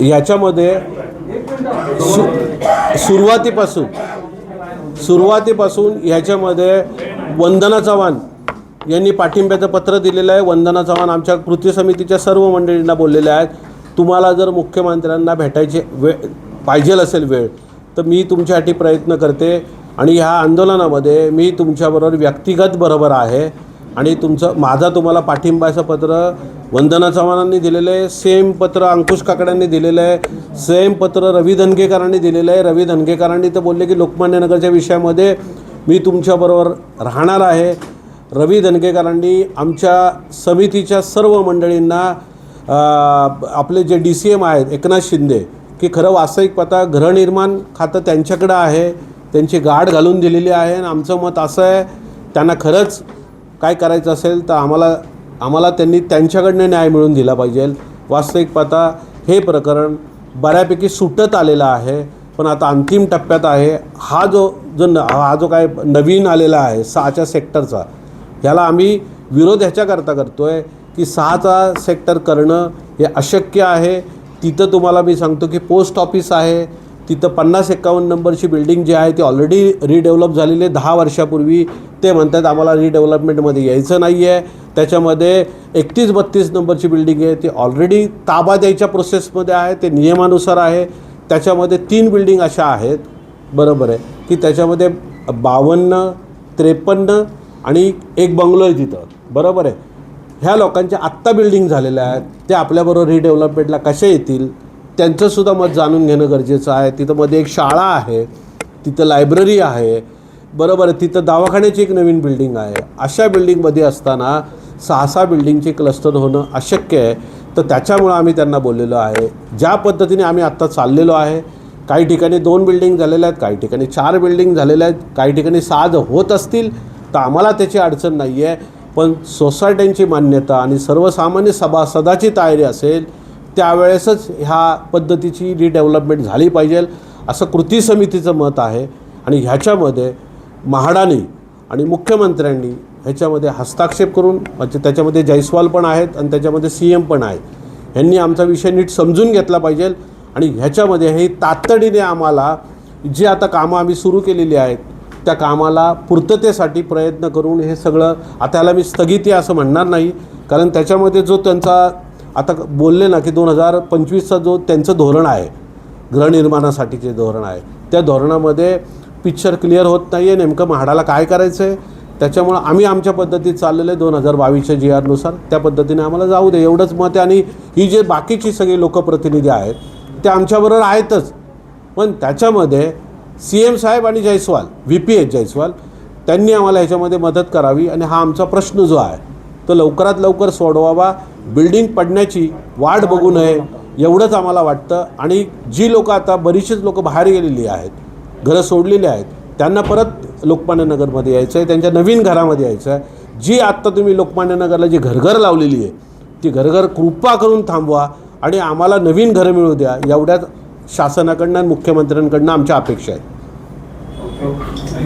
याच्यामध्ये सु सुरुवातीपासून सुरुवातीपासून ह्याच्यामध्ये वंदना चव्हाण यांनी पाठिंब्याचं पत्र दिलेलं आहे. वंदना चव्हाण आमच्या कृती समितीच्या सर्व मंडळींना बोललेल्या आहेत. तुम्हाला जर मुख्यमंत्र्यांना भेटायचे वेळ पाहिजेल असेल वेळ तर मी तुमच्यासाठी प्रयत्न करते आणि ह्या आंदोलनामध्ये मी तुमच्याबरोबर व्यक्तिगत बरोबर आहे आणि तुमचं माझा तुम्हाला पाठिंबाचं पत्र वंदना चव्हाणांनी दिलेलं आहे. सेम पत्र अंकुश काकड्यांनी दिलेलं आहे. सेम पत्र रवी धनगेकरांनी दिलेलं आहे. रवी धनगेकरांनी तर बोलले की लोकमान्य नगरच्या विषयामध्ये मी तुमच्याबरोबर राहणार आहे. रवी धनगेकरांनी आमच्या समितीच्या सर्व मंडळींना आपले जे डी सी एम आहेत एकनाथ शिंदे की खरं वास्तविक पता गृहनिर्माण खातं त्यांच्याकडं आहे. त्यांची गाठ घालून दिलेली आहे आणि आमचं मत असं आहे त्यांना खरंच काय करायचं असेल तर आम्हाला आम्हाला त्यांनी त्यांच्याकडनं न्याय मिळून दिला पाहिजे. वास्तविक पाहता हे प्रकरण बऱ्यापैकी सुटत आलेलं आहे पण आता अंतिम टप्प्यात आहे. हा जो जो न हा जो काय नवीन आलेला आहे सहाच्या सेक्टरचा ह्याला आम्ही विरोध ह्याच्याकरता करतो आहे की सहाचा सेक्टर करणं हे अशक्य आहे. तिथं तुम्हाला मी सांगतो की पोस्ट ऑफिस आहे. तिथं पन्नास एकावन्न नंबरची बिल्डिंग जी आहे ती ऑलरेडी रिडेव्हलप झालेली आहे. दहा वर्षापूर्वी ते म्हणतात आम्हाला रिडेव्हलपमेंटमध्ये यायचं नाही आहे त्याच्यामध्ये एकतीस बत्तीस नंबरची बिल्डिंग आहे ती ऑलरेडी ताबा द्यायच्या प्रोसेसमध्ये आहे ते नियमानुसार आहे. त्याच्यामध्ये तीन बिल्डिंग अशा आहेत बरोबर आहे की त्याच्यामध्ये बावन्न त्रेपन्न आणि एक बंगलो आहे तिथं बरोबर आहे. ह्या लोकांच्या आत्ता बिल्डिंग झालेल्या आहेत ते आपल्याबरोबर रिडेव्हलपमेंटला कसे येतील त्यांचंसुद्धा मत जाणून घेणं गरजेचं आहे. तिथं मध्ये एक शाळा आहे तिथं लायब्ररी आहे बरोबर आहे तिथं दवाखान्याची एक नवीन बिल्डिंग आहे. अशा बिल्डिंगमध्ये असताना सहा सहा बिल्डिंगचे क्लस्टर होणं अशक्य आहे. तर त्याच्यामुळं आम्ही त्यांना बोललेलो आहे. ज्या पद्धतीने आम्ही आत्ता चाललेलो आहे काही ठिकाणी दोन बिल्डिंग झालेल्या आहेत काही ठिकाणी चार बिल्डिंग झालेल्या आहेत काही ठिकाणी सहा होत असतील तर आम्हाला त्याची अडचण नाही आहे पण सोसायट्यांची मान्यता आणि सर्वसामान्य सभासदाची तयारी असेल त्यावेळेसच ह्या पद्धतीची रिडेव्हलपमेंट झाली पाहिजे असं कृती समितीचं मत आहे. आणि ह्याच्यामध्ये म्हाडाने आणि मुख्यमंत्र्यांनी ह्याच्यामध्ये हस्ताक्षेप करून म्हणजे त्याच्यामध्ये जयस्वाल पण आहेत आणि त्याच्यामध्ये सी एम पण आहे ह्यांनी आमचा विषय नीट समजून घेतला पाहिजे आणि ह्याच्यामध्ये हे तातडीने आम्हाला जी आता कामं आम्ही सुरू केलेली आहेत त्या कामाला पूर्ततेसाठी प्रयत्न करून हे सगळं आता याला मी स्थगिती असं म्हणणार नाही कारण त्याच्यामध्ये जो त्यांचा आता बोलले ना की दोन हजार पंचवीसचा जो त्यांचं धोरण आहे गृहनिर्माणासाठीचे धोरण आहे त्या धोरणामध्ये पिक्चर क्लिअर होत नाही आहे नेमकं म्हाडाला काय करायचं आहे त्याच्यामुळं आम्ही आमच्या पद्धतीत चाललेलं आहे दोन हजार बावीसच्या जी आरनुसार त्या पद्धतीने आम्हाला जाऊ दे. एवढंच मत आहे. आणि ही जे बाकीची सगळी लोकप्रतिनिधी आहेत ते आमच्याबरोबर आहेतच. पण त्याच्यामध्ये सी एम साहेब आणि Jaiswal V P H Jaiswal त्यांनी आम्हाला ह्याच्यामध्ये मदत करावी. आणि हा आमचा प्रश्न जो आहे तो लवकरात लवकर सोडवावा. बिल्डिंग पडण्याची वाट बघू नये एवढंच आम्हाला वाटतं. आणि जी लोकं आता बरीचशीच लोकं बाहेर गेलेली आहेत घरं सोडलेली आहेत त्यांना परत लोकमान्य नगरमध्ये यायचं आहे त्यांच्या नवीन घरामध्ये यायचं आहे जी आत्ता तुम्ही लोकमान्य नगरला जी घरघर लावलेली आहे ती घरघर कृपा करून थांबवा आणि आम्हाला नवीन घरं मिळू द्या एवढ्याच शासनाकडनं आणि मुख्यमंत्र्यांकडनं आमच्या अपेक्षा आहेत.